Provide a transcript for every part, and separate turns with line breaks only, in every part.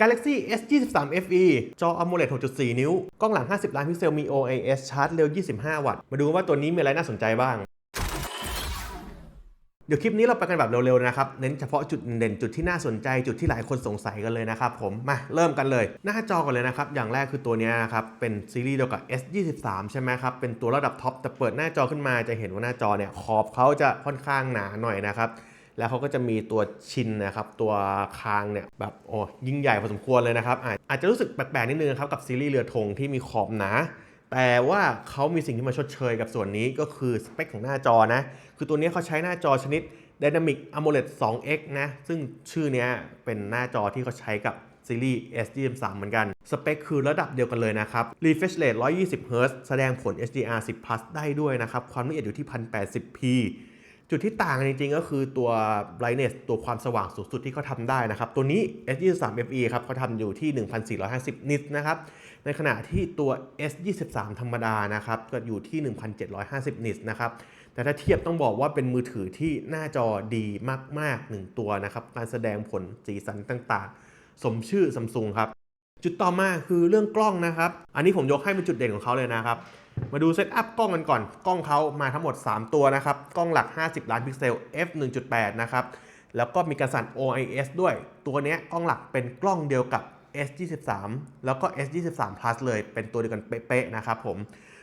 Galaxy S23 FE จอ AMOLED 6.4 นิ้ว กล้องหลัง 50 ล้านพิกเซลมี OIS ชาร์จเร็ว 25 วัตต์ มาดูว่าตัวนี้มีอะไรน่าสนใจบ้าง เดี๋ยวคลิปนี้เราไปกันแบบเร็วๆนะครับ เน้นเฉพาะจุดเด่นจุดที่น่าสนใจจุดที่หลายคนสงสัยกันเลยนะครับผม มาเริ่มกันเลย หน้าจอก่อนเลยนะครับ อย่างแรกคือตัวนี้นะครับ เป็นซีรีส์เดียวกับ S23 ใช่ไหมครับ เป็นตัวระดับท็อปแต่เปิดหน้าจอขึ้นมาจะเห็นว่าหน้าจอเนี่ยขอบเขาจะค่อนข้างหนาหน่อยนะครับ แล้วเขาก็จะมีตัวชินนะครับ ตัวคางเนี่ยแบบโอ้ยิ่งใหญ่พอสมควรเลยนะครับ อาจจะรู้สึกแปลกๆนิดนึงครับกับซีรีส์เรือธงที่มีขอบหนาแต่ว่าเขามีสิ่งที่มาชดเชยกับส่วนนี้ก็คือสเปคของหน้าจอนะ คือตัวนี้เขาใช้หน้าจอชนิด Dynamic AMOLED 2X นะ ซึ่งชื่อนี้เป็นหน้าจอที่เขาใช้กับซีรีส์ S23 เหมือนกัน สเปคคือระดับเดียวกันเลยนะครับ Refresh Rate 120 Hz แสดงผล HDR 10 Plus ได้ด้วยนะครับ ความละเอียดอยู่ที่ 1080p จุดที่ต่างจริงๆ ก็คือตัว brightness ตัวความสว่างสูงสุดที่เขาทำได้นะครับ ตัวนี้ S23 FE ครับเขาทำอยู่ที่ 1450 นิตนะครับ ในขณะที่ตัว S23 ธรรมดานะครับ ก็อยู่ที่ 1750 นิตนะครับ แต่ถ้าเทียบต้องบอกว่าเป็นมือถือที่หน้าจอดีมากๆ 1 ตัวนะครับ การแสดงผลสีสันต่างๆ สมชื่อซัมซุงครับ จุดต่อมาคือเรื่องกล้องนะครับ อันนี้ผมยกให้เป็นจุดเด่นของเขาเลยนะครับ มาดูเซตอัพกล้องกันก่อน กล้องเขามาทั้งหมด 3 ตัวนะครับ กล้องหลัก 50 ล้านพิกเซล f 1.8 นะครับ แล้วก็มีการสั่น OIS ด้วย ตัวนี้กล้องหลักเป็นกล้องเดียวกับ S23 แล้วก็ S23 Plus เลย เป็นตัวเดียวกันเป๊ะๆนะครับผม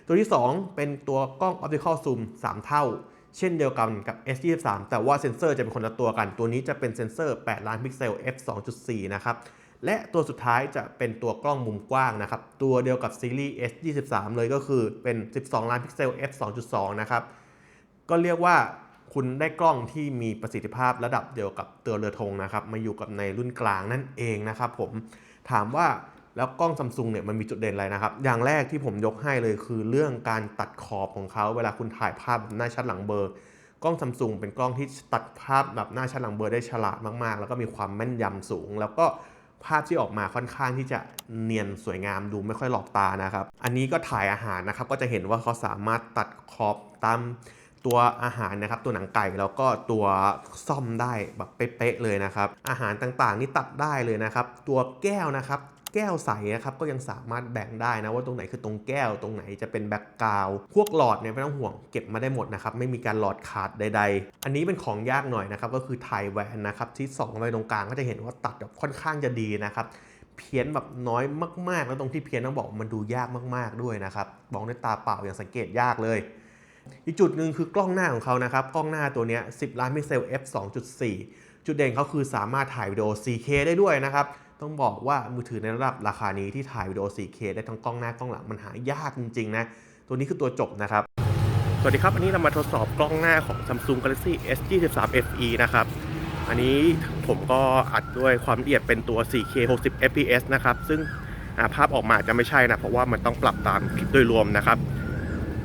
ตัวที่ 2 เป็นตัวกล้อง Optical Zoom 3 เท่า เช่นเดียวกันกับ S23 แต่ว่าเซนเซอร์จะเป็นคนละตัวกัน ตัวนี้จะเป็นเซนเซอร์ 8 ล้านพิกเซล f 2.4 นะครับ และตัวสุดท้ายจะเป็นตัวกล้องมุมกว้างนะครับ ตัวเดียวกับซีรีส์ S23 เลยก็คือเป็น 12 ล้านพิกเซล f 2.2 นะครับ ก็เรียกว่าคุณได้กล้องที่มีประสิทธิภาพระดับเดียวกับเตือเรือธงนะครับมาอยู่กับในรุ่นกลางนั่นเองนะครับผมถามว่าแล้วกล้องซัมซุงเนี่ยมันมีจุดเด่นอะไรนะครับ อย่างแรกที่ผมยกให้เลยคือเรื่องการตัดขอบของเขา เวลาคุณถ่ายภาพหน้าชัดหลังเบอร์ กล้องซัมซุงเป็นกล้องที่ตัดภาพแบบหน้าชัดหลังเบอร์ได้ฉลาดมากๆ แล้วก็มีความแม่นยำสูง แล้วก็ ภาพที่ออกมาค่อนข้างที่จะเนียนสวยงามดูไม่ค่อยหลอกตานะครับ อันนี้ก็ถ่ายอาหารนะครับ ก็จะเห็นว่าเขาสามารถตัดขอบตามตัวอาหารนะครับ ตัวหนังไก่แล้วก็ตัวซ่อมได้แบบเป๊ะๆเลยนะครับ อาหารต่างๆนี่ตัดได้เลยนะครับ ตัวแก้วนะครับ แก้วใสนะครับก็ยังสามารถแบ่งได้นะว่าตรงไหนคือตรงแก้วตรงไหนจะเป็นแบ็กกราวพวกหลอดเนี่ยไม่ต้องห่วงเก็บมาได้หมดนะครับไม่มีการหลอดขาดใด ๆ อันนี้เป็นของยากหน่อยนะครับก็คือถ่ายแวนนะครับที่ส่องไว้ตรงกลางก็จะเห็นว่าตัดแบบค่อนข้างจะดีนะครับเพี้ยนแบบน้อยมากๆ แล้วตรงที่เพี้ยนต้องบอกมันดูยากมากๆด้วยนะครับมองด้วยตาเปล่าอย่างสังเกตยากเลย อีกจุดหนึ่งคือกล้องหน้าของเขานะครับ กล้องหน้าตัวนี้10 ล้านพิกเซล f 2.4 จุดเด่นเขาคือสามารถถ่ายวิดีโอ 4K ได้ด้วยนะครับ ต้องบอกว่ามือถือในระดับราคานี้ที่ถ่ายวิดีโอ 4K ได้ทั้งกล้องหน้ากล้องหลังมันหายากจริงๆนะตัวนี้คือตัวจบนะครับสวัสดีครับ อันนี้เรามาทดสอบกล้องหน้าของ Samsung Galaxy S23 FE นะครับ อันนี้ผมก็อัดด้วยความละเอียดเป็นตัว 4K 60 fps นะครับ ซึ่งภาพออกมาจะไม่ใช่นะ เพราะว่ามันต้องปรับตามคลิปโดยรวมนะครับ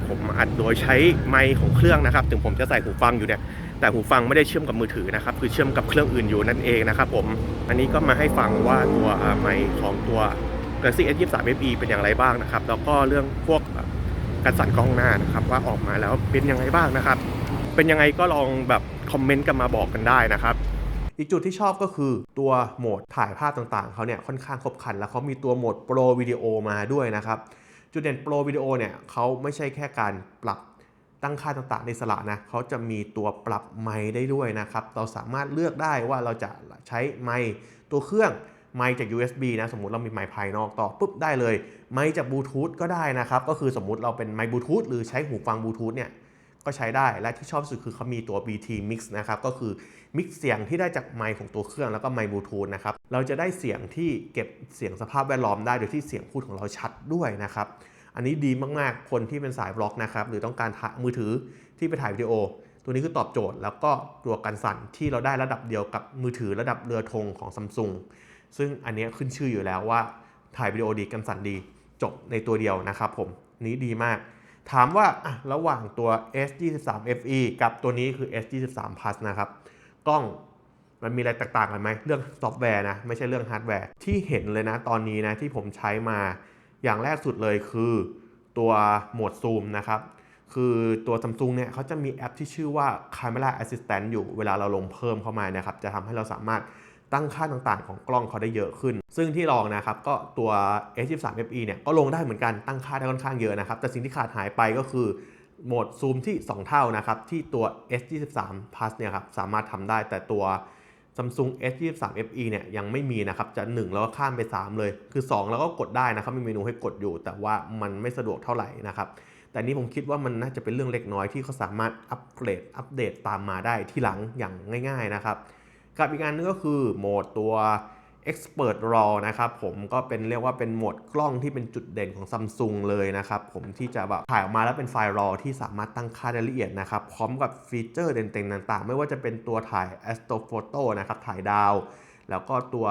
ผมอัดโดยใช้ไมค์ของเครื่องนะครับ ถึงผมจะใส่หูฟังอยู่เนี่ย แต่หูฟังไม่ได้เชื่อมกับมือถือนะครับ คือเชื่อมกับเครื่องอื่นอยู่นั่นเองนะครับผม อันนี้ก็มาให้ฟังว่าตัวไมค์ของตัว Galaxy S23 FE เป็นอย่างไรบ้างนะครับ แล้วก็เรื่องพวกการสั่นกล้องหน้านะครับ ว่าออกมาแล้วเป็นยังไงบ้างนะครับ เป็นยังไงก็ลองแบบคอมเมนต์กันมาบอกกันได้นะครับอีกจุดที่ชอบก็คือตัวโหมดถ่ายภาพต่างๆเขาเนี่ยค่อนข้างครบครัน แล้วเขามีตัวโหมดโปรวิดีโอมาด้วยนะครับ จุดเด่นโปรวิดีโอเนี่ยเขาไม่ใช่แค่การปรับตั้งค่าต่างๆในสระนะเขาจะมีตัวปรับไม้ได้ด้วยนะครับ เราสามารถเลือกได้ว่าเราจะใช้ไม้ตัวเครื่องไม้จาก USB นะสมมติเรามีไม้ภายนอกต่อปุ๊บได้เลย ไม้จากบลูทูธก็ได้นะครับ ก็คือสมมติเราเป็นไม้บลูทูธหรือใช้หูฟังบลูทูธเนี่ย ก็ใช้ได้และที่ชอบสุดคือเขามีตัว BT Mix นะครับก็คือมิกเสียงที่ได้จากไมค์ของตัวเครื่องแล้วก็ไมค์บลูทูธนะครับเราจะได้เสียงที่เก็บเสียงสภาพแวดล้อมได้โดยที่เสียงพูดของเราชัดด้วยนะครับอันนี้ดีมากๆ คนที่เป็นสายบล็อกนะครับหรือต้องการมือถือที่ไปถ่ายวิดีโอ ตัวนี้คือตอบโจทย์แล้วก็ตัวกันสั่นที่เราได้ระดับเดียวกับมือถือระดับเรือธงของซัมซุงซึ่งอันนี้ขึ้นชื่ออยู่แล้วว่าถ่ายวิดีโอดีกันสั่นดีจบในตัวเดียวนะครับผมนี้ดีมาก ถามว่าระหว่างตัว S23 FE กับตัวนี้คือ S23 Plus นะครับ กล้องมันมีอะไรแตกต่างกันไหม เรื่องซอฟต์แวร์นะ ไม่ใช่เรื่องฮาร์ดแวร์ ที่เห็นเลยนะตอนนี้นะ ที่ผมใช้มาอย่างแรกสุดเลยคือตัวโหมดซูมนะครับ คือตัว Samsung เนี่ยเขาจะมีแอปที่ชื่อว่า Camera Assistant อยู่เวลาเราลงเพิ่มเข้ามานะครับ จะทำให้เราสามารถ ตั้งค่าต่างๆ ของกล้องเขาได้เยอะขึ้น ซึ่งที่ลองนะครับก็ตัว S23 FE เนี่ยก็ลงได้เหมือนกันตั้งค่าได้ค่อนข้างเยอะนะครับ แต่สิ่งที่ขาดหายไปก็คือโหมดซูมที่ 2 เท่านะครับที่ตัว S23 Plus เนี่ยครับสามารถทำได้แต่ตัว Samsung S23 FE เนี่ยยังไม่มีนะครับจะ 1 แล้วก็ข้ามไป 3 เลย คือ 2 แล้วก็กดได้นะครับมีเมนูให้กดอยู่ แต่ว่ามันไม่สะดวกเท่าไหร่นะครับแต่นี่ผมคิดว่ามันน่าจะเป็นเรื่องเล็กน้อยที่เขาสามารถอัปเกรดอัปเดตตามมาได้ที่หลังอย่างง่าย ๆนะครับ กับอีกอันนึงก็คือโหมดตัว Expert RAW นะครับผมก็เป็นเรียกว่าเป็นโหมดกล้องที่เป็นจุดเด่นของ Samsung เลยนะครับผมที่จะแบบถ่ายออกมาแล้วเป็นไฟล์ RAW ที่สามารถตั้งค่าได้ละเอียดนะครับพร้อมกับฟีเจอร์เด่นๆต่างๆ ไม่ว่าจะเป็นตัวถ่าย Astrophoto นะครับถ่ายดาว แล้วก็ตัว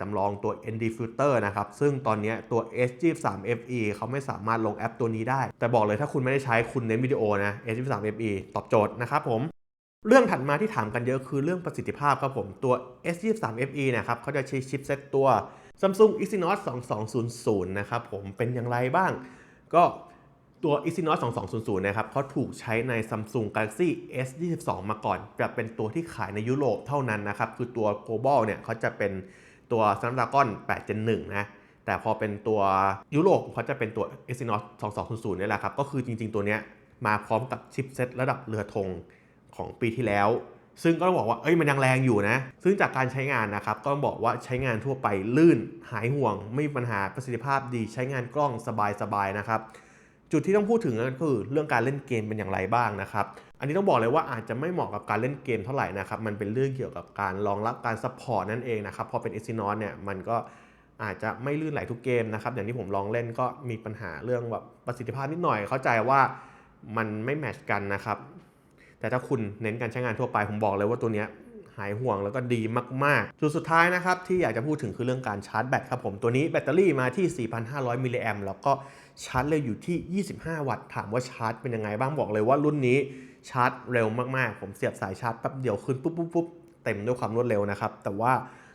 จำลองตัว ND Filter นะครับ ซึ่งตอนนี้ตัว S23 FE เขาไม่สามารถลงแอปตัวนี้ได้ แต่บอกเลยถ้าคุณไม่ได้ใช้คุณเน้นวิดีโอนะ S23 FE ตอบโจทย์นะครับผม เรื่องถัดมาที่ถามกันเยอะคือเรื่องประสิทธิภาพครับผม ตัว S23 FE นะครับเขาจะใช้ชิปเซตตัว Samsung Exynos 2200 นะครับผมเป็นอย่างไรบ้าง ก็ตัว Exynos 2200 นะครับเขาถูกใช้ใน Samsung Galaxy S22 มาก่อน จะเป็นตัวที่ขายในยุโรปเท่านั้นนะครับ คือตัว Global เนี่ยเขาจะเป็นตัว Snapdragon 8 Gen 1 นะแต่พอเป็นตัวยุโรปเขาจะเป็นตัว Exynos 2200 นี่แหละครับ ก็คือจริง ๆ ตัวเนี้ยมาพร้อมกับชิปเซตระดับเรือธง ของปีที่แล้ว ซึ่งก็ต้องบอกว่าเอ้ยมันยังแรงอยู่นะ ซึ่งจากการใช้งานนะครับ ก็ต้องบอกว่าใช้งานทั่วไปลื่นหายห่วง ไม่มีปัญหาประสิทธิภาพดีใช้งานกล้องสบายๆนะครับจุดที่ต้องพูดถึงก็คือเรื่องการเล่นเกมเป็นอย่างไรบ้างนะครับ อันนี้ต้องบอกเลยว่าอาจจะไม่เหมาะกับการเล่นเกมเท่าไหร่นะครับ มันเป็นเรื่องเกี่ยวกับการรองรับการซัพพอร์ตนั่นเองนะครับ พอเป็น Exynos เนี่ยมันก็อาจจะไม่ลื่นไหลทุกเกมนะครับ อย่างที่ผมลองเล่นก็มีปัญหาเรื่องแบบประสิทธิภาพนิดหน่อย เข้าใจว่ามันไม่แมทช์กันนะครับ แต่ถ้าคุณเน้นการใช้งานทั่วไปผมบอกเลยว่าตัวเนี้ยหายห่วงแล้วก็ดีมาก ๆ จุดสุดท้ายนะครับ ที่อยากจะพูดถึงคือเรื่องการชาร์จแบตครับผม ตัวนี้แบตเตอรี่มาที่ 4,500 มิลลิแอมแล้วก็ชาร์จเร็วอยู่ที่ 25 วัตต์ ถามว่าชาร์จเป็นยังไงบ้างบอกเลยว่ารุ่นนี้ชาร์จเร็วมาก ๆ ผมเสียบสายชาร์จแป๊บเดียวขึ้นปุ๊บปุ๊บปุ๊บเต็มด้วยความรวดเร็วนะครับ แต่ว่า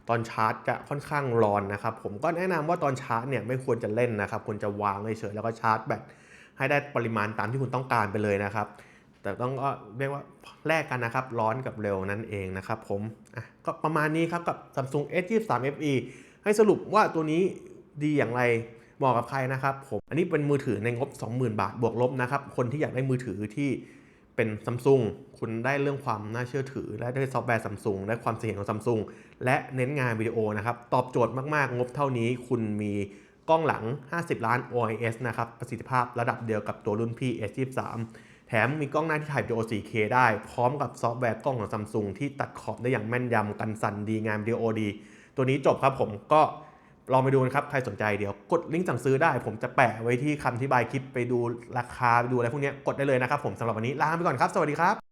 ตอนชาร์จจะค่อนข้างร้อนนะครับ ผมก็แนะนำว่าตอนชาร์จเนี่ยไม่ควรจะเล่นนะครับ ควรจะวางเฉยๆแล้วก็ชาร์จแบตให้ได้ปริมาณตามที่คุณต้องการไปเลยนะครับ แต่ต้องก็เรียกว่าแลกกันนะครับ ร้อนกับเร็วนั่นเองนะครับผมอะก็ประมาณนี้ครับกับ Samsung S23 FE ให้สรุปว่าตัวนี้ดีอย่างไรเหมาะกับใครนะครับผมอันนี้เป็นมือถือในงบ 20,000 บาทบวกลบนะครับ คนที่อยากได้มือถือที่เป็นซัมซุงคุณได้เรื่องความน่าเชื่อถือ และได้ซอฟต์แวร์ซัมซุงได้ความเสถียรของซัมซุงและเน้นงานวิดีโอนะครับ ตอบโจทย์มากๆ งบเท่านี้คุณมีกล้องหลัง 50 ล้าน OIS นะครับ ประสิทธิภาพระดับเดียวกับตัวรุ่นพี่ S23 แถมมีกล้องหน้าที่ถ่ายวิดีโอ 4K ได้ พร้อมกับซอฟต์แวร์กล้องของซัมซุงที่ตัดขอบได้อย่างแม่นยำกันสั่นดีงามวิดีโอดี ตัวนี้จบครับผมก็ลองไปดูนะครับ ใครสนใจเดี๋ยวกดลิงก์สั่งซื้อได้ ผมจะแปะไว้ที่คำอธิบายคลิปไปดูราคาไปดูอะไรพวกนี้กดได้เลยนะครับผมสำหรับวันนี้ลาไปก่อนครับ สวัสดีครับ